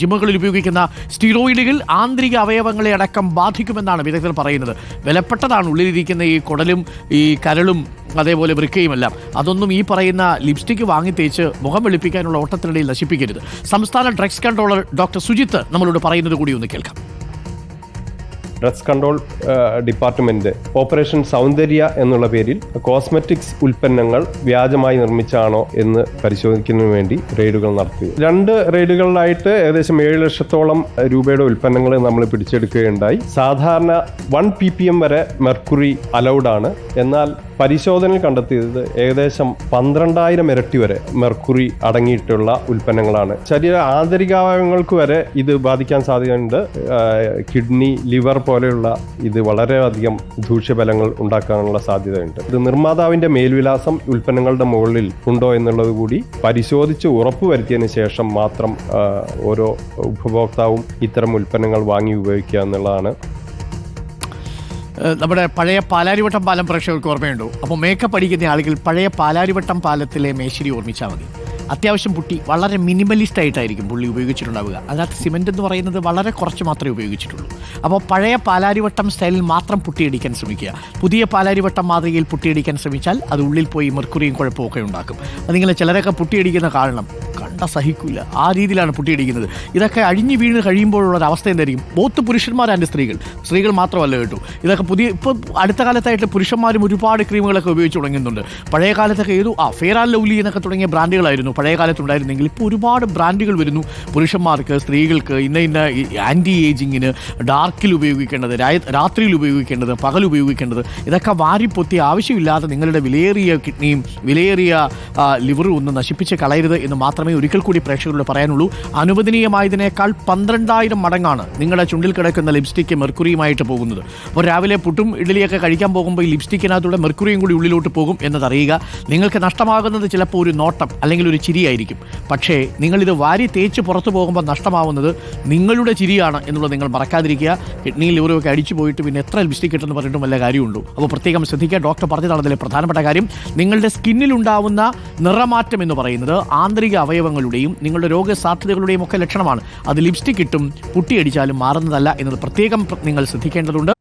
ജിമ്മുകളിൽ ഉപയോഗിക്കുന്ന സ്റ്റീറോയിഡുകൾ ആന്തരിക അവയവങ്ങളെ അടക്കം ബാധിക്കുമെന്നാണ് വിദഗ്ധർ പറയുന്നത്. വിലപ്പെട്ടതാണ് ഉള്ളിലിരിക്കുന്ന ഈ കുടലും ഈ കരളും അതേപോലെ വൃക്കയുമെല്ലാം. അതൊന്നും ഈ പറയുന്ന ലിപ്സ്റ്റിക് വാങ്ങി തേച്ച് മുഖം വെളുപ്പിക്കാനുള്ള ഓട്ടത്തിനിടയിൽ നശിപ്പിക്കരുത്. സംസ്ഥാന ഡ്രഗ്സ് കൺട്രോളർ ഡോക്ടർ സുജിത്ത് നമ്മളോട് പറയുന്നത് കൂടി ഒന്ന് കേൾക്കാം. Drugs control department operation Saundarya എന്നുള്ള പേരിൽ കോസ്മെറ്റിക്സ് ഉൽപ്പന്നങ്ങൾ വ്യാജമായി നിർമ്മിച്ചാണോ എന്ന് പരിശോധിക്കുന്നതിന് വേണ്ടി റെയ്ഡുകൾ നടത്തി. രണ്ട് റെയ്ഡുകളിലായിട്ട് ഏകദേശം ഏഴ് ലക്ഷത്തോളം രൂപയുടെ ഉൽപ്പന്നങ്ങൾ നമ്മൾ പിടിച്ചെടുക്കുകയുണ്ടായി. സാധാരണ വൺ പി പി എം വരെ മെർക്കുറി അലൗഡാണ്. എന്നാൽ പരിശോധനയിൽ കണ്ടെത്തിയത് ഏകദേശം പന്ത്രണ്ടായിരം ഇരട്ടി വരെ മെർക്കുറി അടങ്ങിയിട്ടുള്ള ഉൽപ്പന്നങ്ങളാണ്. ശരീര ആന്തരികാവയവങ്ങൾക്ക് വരെ ഇത് ബാധിക്കാൻ സാധ്യതയുണ്ട്. കിഡ്നി ലിവർ പോലെയുള്ള ഇത് വളരെയധികം ദൂഷ്യഫലങ്ങൾ ഉണ്ടാക്കാനുള്ള സാധ്യതയുണ്ട്. ഇത് നിർമ്മാതാവിന്റെ മേൽവിലാസം ഉൽപ്പന്നങ്ങളുടെ മുകളിൽ ഉണ്ടോ എന്നുള്ളത് കൂടി പരിശോധിച്ച് ഉറപ്പുവരുത്തിയതിനു ശേഷം മാത്രം ഓരോ ഉപഭോക്താവും ഇത്തരം ഉൽപ്പന്നങ്ങൾ വാങ്ങി ഉപയോഗിക്കുക എന്നുള്ളതാണ് നമ്മുടെ പഴയ പാലാരിവട്ടം പാലം പ്രേക്ഷകർക്ക് ഓർമ്മയുണ്ടോ? അപ്പോൾ മേക്കപ്പ് അടിക്കുന്ന ആളുകൾ പഴയ പാലാരിവട്ടം പാലത്തിലെ മേശരി ഓർമ്മിച്ചാൽ മതി. അത്യാവശ്യം പുട്ടി വളരെ മിനിമലിസ്റ്റ് ആയിട്ടായിരിക്കും പുള്ളി ഉപയോഗിച്ചിട്ടുണ്ടാവുക. അതിനകത്ത് സിമെന്റ് എന്ന് പറയുന്നത് വളരെ കുറച്ച് മാത്രമേ ഉപയോഗിച്ചിട്ടുള്ളൂ. അപ്പോൾ പഴയ പാലാരിവട്ടം സ്റ്റൈലിൽ മാത്രം പുട്ടിയടിക്കാൻ ശ്രമിക്കുക. പുതിയ പാലാരിവട്ടം മാതൃകയിൽ പുട്ടിയടിക്കാൻ ശ്രമിച്ചാൽ അത് ഉള്ളിൽ പോയി മെർക്കുറിയും കുഴപ്പമൊക്കെ ഉണ്ടാക്കും. അതിങ്ങനെ ചിലരൊക്കെ പുട്ടിയടിക്കുന്ന കാരണം. സഹിക്കില്ല ആ രീതിയിലാണ് പൊട്ടിയിടിക്കുന്നത് ഇതൊക്കെ അഴിഞ്ഞു വീണ് കഴിയുമ്പോഴുള്ള ഒരു അവസ്ഥ എന്തായിരിക്കും? ബോത്ത് പുരുഷന്മാരാണ് സ്ത്രീകൾ. സ്ത്രീകൾ മാത്രമല്ല കേട്ടോ. ഇതൊക്കെ പുതിയ ഇപ്പോൾ അടുത്ത കാലത്തായിട്ട് പുരുഷന്മാരും ഒരുപാട് ക്രീമുകളൊക്കെ ഉപയോഗിച്ച് തുടങ്ങുന്നുണ്ട്. പഴയ കാലത്തൊക്കെ ഏതോ ആ ഫെയർ ആൻഡ് ലവ്ലി എന്നൊക്കെ തുടങ്ങിയ ബ്രാൻഡുകളായിരുന്നു. പഴയ കാലത്തുണ്ടായിരുന്നെങ്കിൽ ഇപ്പോൾ ഒരുപാട് ബ്രാൻഡുകൾ വരുന്നു. പുരുഷന്മാർക്ക് സ്ത്രീകൾക്ക് ഇന്ന ഇന്ന ആന്റി ഏജിങ്ങിന് ഡാർക്കിൽ ഉപയോഗിക്കേണ്ടത് രാത്രിയിൽ ഉപയോഗിക്കേണ്ടത് പകൽ ഉപയോഗിക്കേണ്ടത് ഇതൊക്കെ വാരിപ്പൊത്തി ആവശ്യമില്ലാതെ നിങ്ങളുടെ വിലയേറിയ കിഡ്നിയും വിലയേറിയ ലിവറും ഒന്ന് നശിപ്പിച്ച് കളയരുത് എന്ന് മാത്രമേ ഒരിക്കൽ കൂടി പ്രേക്ഷകരോട് പറയാനുള്ളൂ അനുവദനീയമായതിനേക്കാൾ പന്ത്രണ്ടായിരം മടങ്ങാണ് നിങ്ങളുടെ ചുണ്ടിൽ കിടക്കുന്ന ലിപ്സ്റ്റിക്ക് മെർക്കുറിയുമായിട്ട് പോകുന്നത്. അപ്പോൾ രാവിലെ പുട്ടും ഇഡ്ഡലിയൊക്കെ കഴിക്കാൻ പോകുമ്പോൾ ഈ ലിപ്സ്റ്റിക്കിനകത്തൂടെ മെർക്കുറിയും കൂടി ഉള്ളിലോട്ട് പോകും എന്നതറിയുക നിങ്ങൾക്ക് നഷ്ടമാകുന്നത് ചിലപ്പോൾ ഒരു നോട്ടം അല്ലെങ്കിൽ ഒരു ചിരിയായിരിക്കും. പക്ഷേ നിങ്ങളിത് വാരി തേച്ച് പുറത്തു പോകുമ്പോൾ നഷ്ടമാവുന്നത് നിങ്ങളുടെ ചിരിയാണ് എന്നുള്ളത് നിങ്ങൾ മറക്കാതിരിക്കുക. കിഡ്നിയിൽ ഇവരൊക്കെ അടിച്ചു പോയിട്ട് പിന്നെ എത്ര ലിപ്സ്റ്റിക് കിട്ടുമെന്ന് പറഞ്ഞിട്ടും വല്ല കാര്യമുണ്ടോ? അപ്പോൾ പ്രത്യേകം ശ്രദ്ധിക്കുക. ഡോക്ടർ പറഞ്ഞതാണ് അതിലെ പ്രധാനപ്പെട്ട കാര്യം നിങ്ങളുടെ സ്കിന്നിലുണ്ടാവുന്ന നിറമാറ്റം എന്ന് പറയുന്നത് ആന്തരിക അവയവങ്ങളുടെയും നിങ്ങളുടെ രോഗസാധ്യതകളുടെയും ഒക്കെ ലക്ഷണമാണ്. അത് ലിപ്സ്റ്റിക് ഇട്ടും പുട്ടിയടിച്ചാലും മാറുന്നതല്ല എന്നത് പ്രത്യേകം പ്ര- നിങ്ങൾ ശ്രദ്ധിക്കേണ്ടതുണ്ട്.